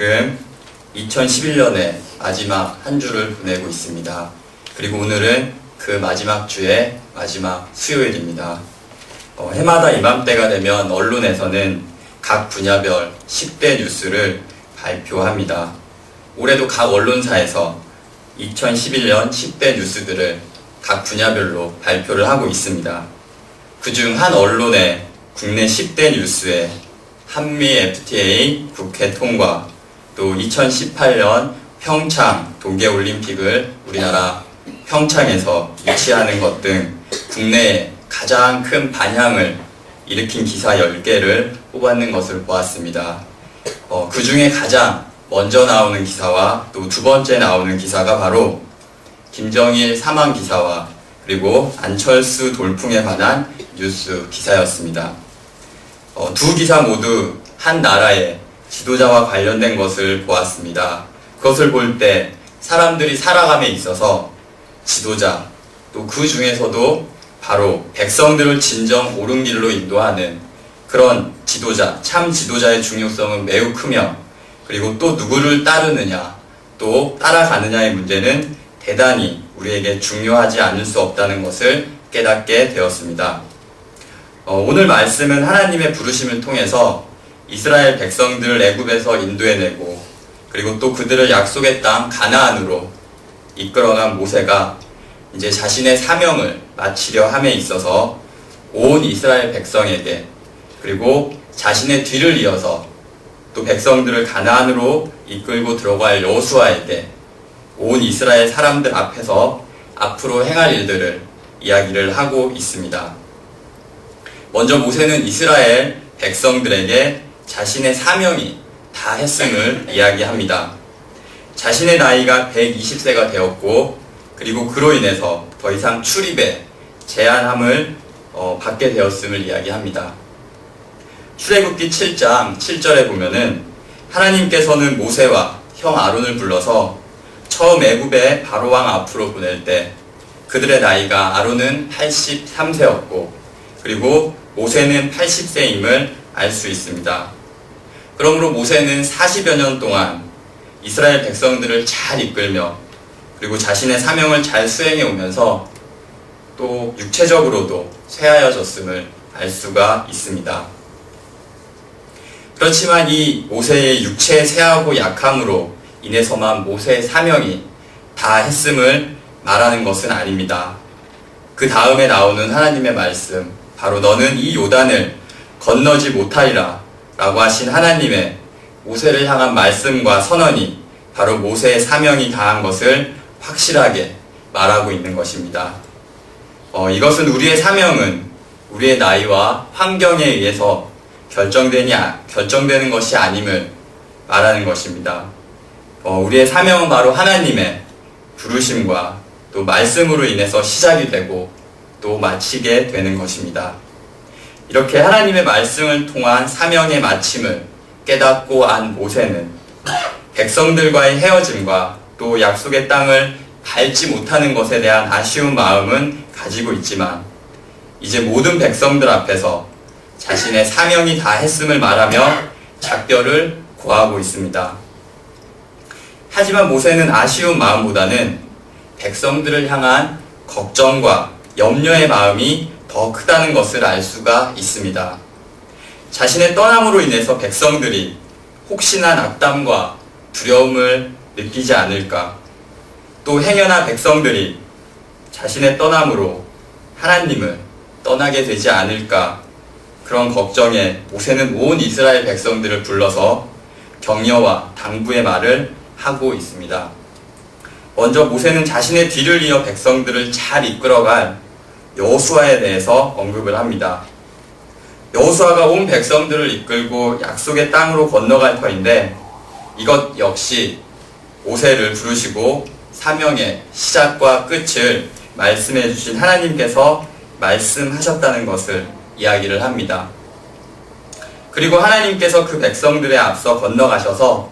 지금 2011년의 마지막 한 주를 보내고 있습니다. 그리고 오늘은 그 마지막 주의 마지막 수요일입니다. 어, 해마다 이맘때가 되면 언론에서는 각 분야별 10대 뉴스를 발표합니다. 올해도 각 언론사에서 2011년 10대 뉴스들을 각 분야별로 발표를 하고 있습니다. 그중 한 언론의 국내 10대 뉴스에 한미 FTA 국회 통과, 또 2018년 평창 동계올림픽을 우리나라 평창에서 유치하는 것 등 국내에 가장 큰 반향을 일으킨 기사 10개를 뽑았는 것을 보았습니다. 어, 그 중에 가장 먼저 나오는 기사와 또 두 번째 나오는 기사가 바로 김정일 사망 기사와 그리고 안철수 돌풍에 관한 뉴스 기사였습니다. 어, 두 기사 모두 한 나라의 지도자와 관련된 것을 보았습니다. 그것을 볼 때 사람들이 살아감에 있어서 지도자, 또 그 중에서도 바로 백성들을 진정 옳은 길로 인도하는 그런 지도자, 참 지도자의 중요성은 매우 크며 그리고 또 누구를 따르느냐, 또 따라가느냐의 문제는 대단히 우리에게 중요하지 않을 수 없다는 것을 깨닫게 되었습니다. 어, 오늘 말씀은 하나님의 부르심을 통해서 이스라엘 백성들을 애굽에서 인도해내고 그리고 또 그들을 약속의 땅 가나안으로 이끌어간 모세가 이제 자신의 사명을 마치려 함에 있어서 온 이스라엘 백성에게 그리고 자신의 뒤를 이어서 또 백성들을 가나안으로 이끌고 들어갈 여호수아에게 온 이스라엘 사람들 앞에서 앞으로 행할 일들을 이야기를 하고 있습니다. 먼저 모세는 이스라엘 백성들에게 자신의 사명이 다 했음을 이야기합니다. 자신의 나이가 120세가 되었고 그리고 그로 인해서 더 이상 출입에 제한함을 어, 받게 되었음을 이야기합니다. 출애굽기 7장 7절에 보면은 하나님께서는 모세와 형 아론을 불러서 처음 애굽의 바로 왕 앞으로 보낼 때 그들의 나이가 아론은 83세였고 그리고 모세는 80세임을 알 수 있습니다. 그러므로 모세는 40여 년 동안 이스라엘 백성들을 잘 이끌며 그리고 자신의 사명을 잘 수행해 오면서 또 육체적으로도 쇠하여졌음을 알 수가 있습니다. 그렇지만 이 모세의 육체의 쇠하고 약함으로 인해서만 모세의 사명이 다 했음을 말하는 것은 아닙니다. 그 다음에 나오는 하나님의 말씀, 바로 너는 이 요단을 건너지 못하리라 라고 하신 하나님의 모세를 향한 말씀과 선언이 바로 모세의 사명이 다한 것을 확실하게 말하고 있는 것입니다. 어, 이것은 우리의 사명은 우리의 나이와 환경에 의해서 결정되니, 결정되는 것이 아님을 말하는 것입니다. 어, 우리의 사명은 바로 하나님의 부르심과 또 말씀으로 인해서 시작이 되고 또 마치게 되는 것입니다. 이렇게 하나님의 말씀을 통한 사명의 마침을 깨닫고 안 모세는 백성들과의 헤어짐과 또 약속의 땅을 밟지 못하는 것에 대한 아쉬운 마음은 가지고 있지만 이제 모든 백성들 앞에서 자신의 사명이 다 했음을 말하며 작별을 고하고 있습니다. 하지만 모세는 아쉬운 마음보다는 백성들을 향한 걱정과 염려의 마음이 더 크다는 것을 알 수가 있습니다. 자신의 떠남으로 인해서 백성들이 혹시나 낙담과 두려움을 느끼지 않을까, 또 행여나 백성들이 자신의 떠남으로 하나님을 떠나게 되지 않을까, 그런 걱정에 모세는 온 이스라엘 백성들을 불러서 격려와 당부의 말을 하고 있습니다. 먼저 모세는 자신의 뒤를 이어 백성들을 잘 이끌어갈 여호수아에 대해서 언급을 합니다. 여호수아가 온 백성들을 이끌고 약속의 땅으로 건너갈 터인데 이것 역시 모세를 부르시고 사명의 시작과 끝을 말씀해 주신 하나님께서 말씀하셨다는 것을 이야기를 합니다. 그리고 하나님께서 그 백성들의 앞서 건너가셔서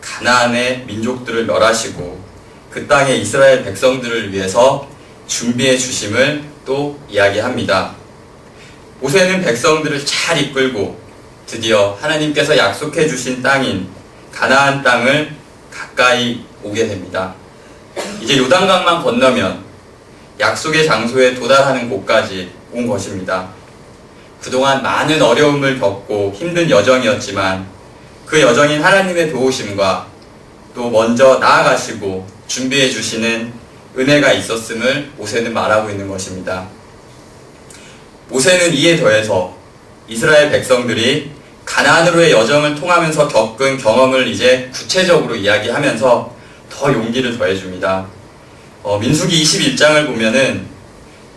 가나안의 민족들을 멸하시고 그 땅의 이스라엘 백성들을 위해서 준비해 주심을 또 이야기합니다. 모세는 백성들을 잘 이끌고 드디어 하나님께서 약속해 주신 땅인 가나안 땅을 가까이 오게 됩니다. 이제 요단강만 건너면 약속의 장소에 도달하는 곳까지 온 것입니다. 그동안 많은 어려움을 겪고 힘든 여정이었지만 그 여정인 하나님의 도우심과 또 먼저 나아가시고 준비해 주시는 은혜가 있었음을 모세는 말하고 있는 것입니다. 모세는 이에 더해서 이스라엘 백성들이 가나안으로의 여정을 통하면서 겪은 경험을 이제 구체적으로 이야기하면서 더 용기를 더해줍니다. 어, 민수기 21장을 보면은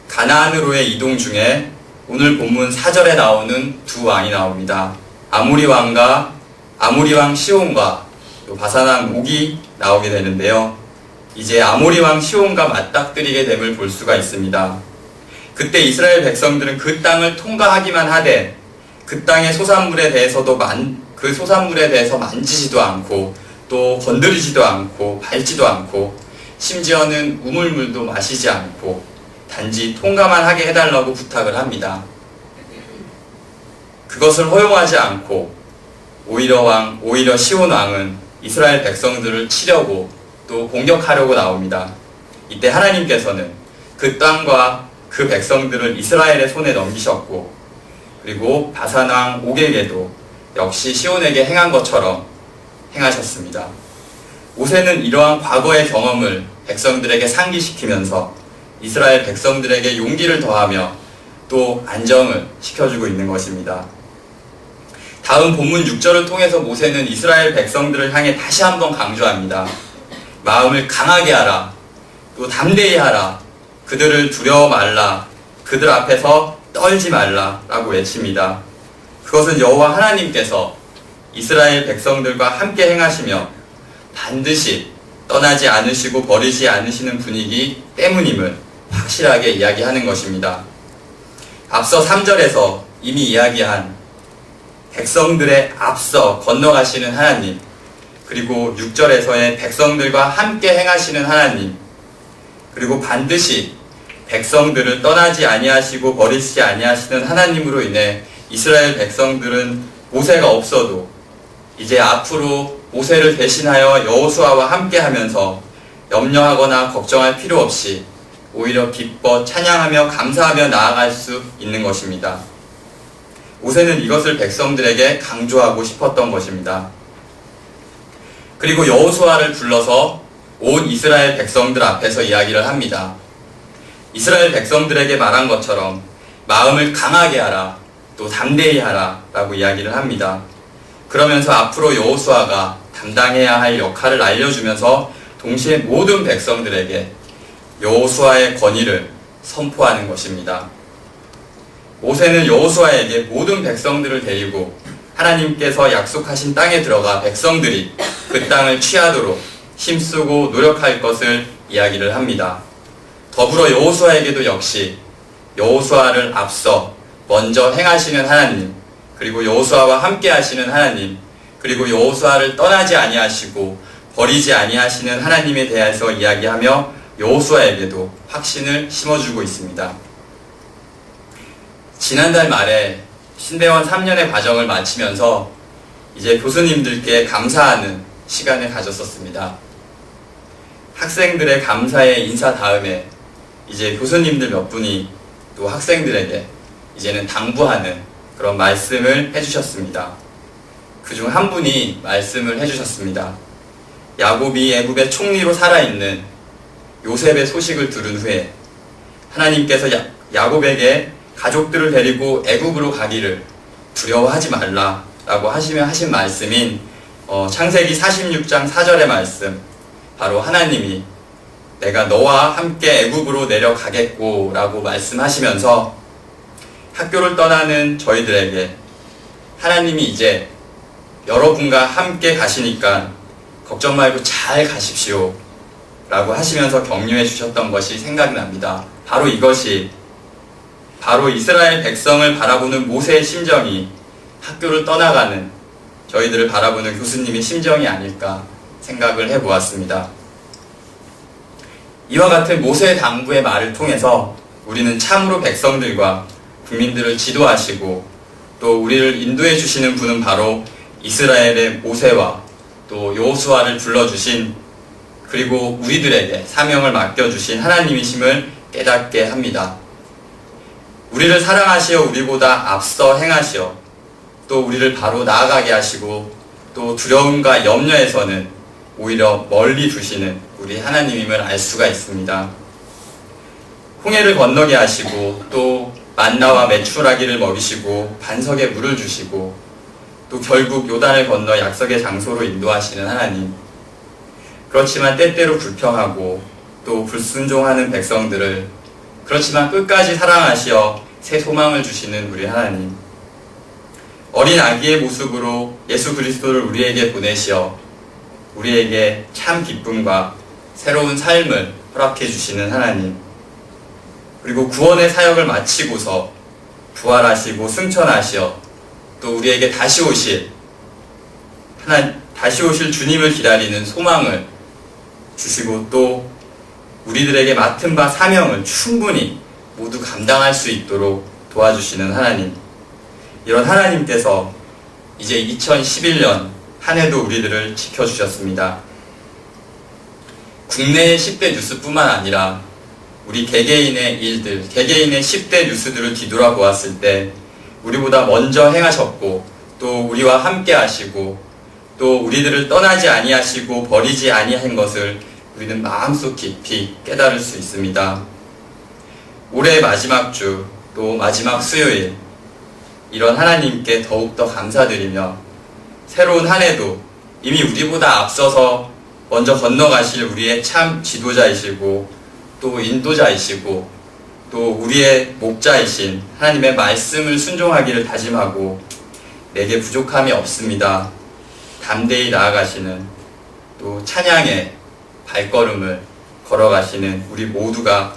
가나안으로의 이동 중에 오늘 본문 4절에 나오는 두 왕이 나옵니다. 아모리 왕과 아모리 왕 시온과 또 바사왕 옥이 나오게 되는데요. 이제 아모리 왕 시온과 맞닥뜨리게 됨을 볼 수가 있습니다. 그때 이스라엘 백성들은 그 땅을 통과하기만 하되 그 땅의 소산물에 대해서도 만, 그 소산물에 대해서 만지지도 않고 또 건드리지도 않고 밟지도 않고 심지어는 우물물도 마시지 않고 단지 통과만 하게 해달라고 부탁을 합니다. 그것을 허용하지 않고 오히려 왕, 오히려 시온 왕은 이스라엘 백성들을 치려고 또 공격하려고 나옵니다. 이때 하나님께서는 그 땅과 그 백성들을 이스라엘의 손에 넘기셨고 그리고 바산왕 옥에게도 역시 시온에게 행한 것처럼 행하셨습니다. 모세는 이러한 과거의 경험을 백성들에게 상기시키면서 이스라엘 백성들에게 용기를 더하며 또 안정을 시켜주고 있는 것입니다. 다음 본문 6절을 통해서 모세는 이스라엘 백성들을 향해 다시 한번 강조합니다. 마음을 강하게 하라. 또 담대히 하라. 그들을 두려워 말라. 그들 앞에서 떨지 말라. 라고 외칩니다. 그것은 여호와 하나님께서 이스라엘 백성들과 함께 행하시며 반드시 떠나지 않으시고 버리지 않으시는 분위기 때문임을 확실하게 이야기하는 것입니다. 앞서 3절에서 이미 이야기한 백성들의 앞서 건너가시는 하나님, 그리고 6절에서의 백성들과 함께 행하시는 하나님, 그리고 반드시 백성들을 떠나지 아니하시고 버리시지 아니하시는 하나님으로 인해 이스라엘 백성들은 모세가 없어도 이제 앞으로 모세를 대신하여 여호수아와 함께 하면서 염려하거나 걱정할 필요 없이 오히려 기뻐 찬양하며 감사하며 나아갈 수 있는 것입니다. 모세는 이것을 백성들에게 강조하고 싶었던 것입니다. 그리고 여호수아를 불러서 온 이스라엘 백성들 앞에서 이야기를 합니다. 이스라엘 백성들에게 말한 것처럼 마음을 강하게 하라, 또 담대히 하라 라고 이야기를 합니다. 그러면서 앞으로 여호수아가 담당해야 할 역할을 알려주면서 동시에 모든 백성들에게 여호수아의 권위를 선포하는 것입니다. 모세는 여호수아에게 모든 백성들을 데리고 하나님께서 약속하신 땅에 들어가 백성들이 그 땅을 취하도록 힘쓰고 노력할 것을 이야기를 합니다. 더불어 여호수아에게도 역시 여호수아를 앞서 먼저 행하시는 하나님, 그리고 여호수아와 함께 하시는 하나님, 그리고 여호수아를 떠나지 아니하시고 버리지 아니하시는 하나님에 대해서 이야기하며 여호수아에게도 확신을 심어주고 있습니다. 지난달 말에 신대원 3년의 과정을 마치면서 이제 교수님들께 감사하는 시간을 가졌었습니다. 학생들의 감사의 인사 다음에 이제 교수님들 몇 분이 또 학생들에게 이제는 당부하는 그런 말씀을 해주셨습니다. 그 중 한 분이 말씀을 해주셨습니다. 야곱이 애굽의 총리로 살아있는 요셉의 소식을 들은 후에 하나님께서 야, 야곱에게 가족들을 데리고 애굽으로 가기를 두려워하지 말라라고 하시며 하신 말씀인 어, 창세기 46장 4절의 말씀 바로 하나님이 내가 너와 함께 애굽으로 내려가겠고라고 말씀하시면서 학교를 떠나는 저희들에게 하나님이 이제 여러분과 함께 가시니까 걱정 말고 잘 가십시오. 라고 하시면서 격려해 주셨던 것이 생각납니다. 바로 이것이 바로 이스라엘 백성을 바라보는 모세의 심정이 학교를 떠나가는 저희들을 바라보는 교수님의 심정이 아닐까 생각을 해 보았습니다. 이와 같은 모세의 당부의 말을 통해서 우리는 참으로 백성들과 국민들을 지도하시고 또 우리를 인도해 주시는 분은 바로 이스라엘의 모세와 또또 여호수아를 불러주신 그리고 우리들에게 사명을 맡겨주신 하나님이심을 깨닫게 합니다. 우리를 사랑하시어 우리보다 앞서 행하시어 또 우리를 바로 나아가게 하시고 또 두려움과 염려에서는 오히려 멀리 두시는 우리 하나님임을 알 수가 있습니다. 홍해를 건너게 하시고 또 만나와 메추라기를 먹이시고 반석에 물을 주시고 또 결국 요단을 건너 약속의 장소로 인도하시는 하나님. 그렇지만 때때로 불평하고 또 불순종하는 백성들을 그렇지만 끝까지 사랑하시어 새 소망을 주시는 우리 하나님. 어린 아기의 모습으로 예수 그리스도를 우리에게 보내시어 우리에게 참 기쁨과 새로운 삶을 허락해 주시는 하나님. 그리고 구원의 사역을 마치고서 부활하시고 승천하시어 또 우리에게 다시 오실 하나 다시 오실 주님을 기다리는 소망을 주시고 또 우리들에게 맡은 바 사명을 충분히 모두 감당할 수 있도록 도와주시는 하나님. 이런 하나님께서 이제 2011년 한 해도 우리들을 지켜주셨습니다. 국내의 10대 뉴스뿐만 아니라 우리 개개인의 일들, 개개인의 10대 뉴스들을 뒤돌아보았을 때 우리보다 먼저 행하셨고 또 우리와 함께 하시고 또 우리들을 떠나지 아니하시고 버리지 아니한 것을 우리는 마음속 깊이 깨달을 수 있습니다. 올해 마지막 주, 또 마지막 수요일, 이런 하나님께 더욱더 감사드리며 새로운 한 해도 이미 우리보다 앞서서 먼저 건너가실 우리의 참 지도자이시고 또 인도자이시고 또 우리의 목자이신 하나님의 말씀을 순종하기를 다짐하고 내게 부족함이 없습니다. 담대히 나아가시는 또 찬양의 발걸음을 걸어가시는 우리 모두가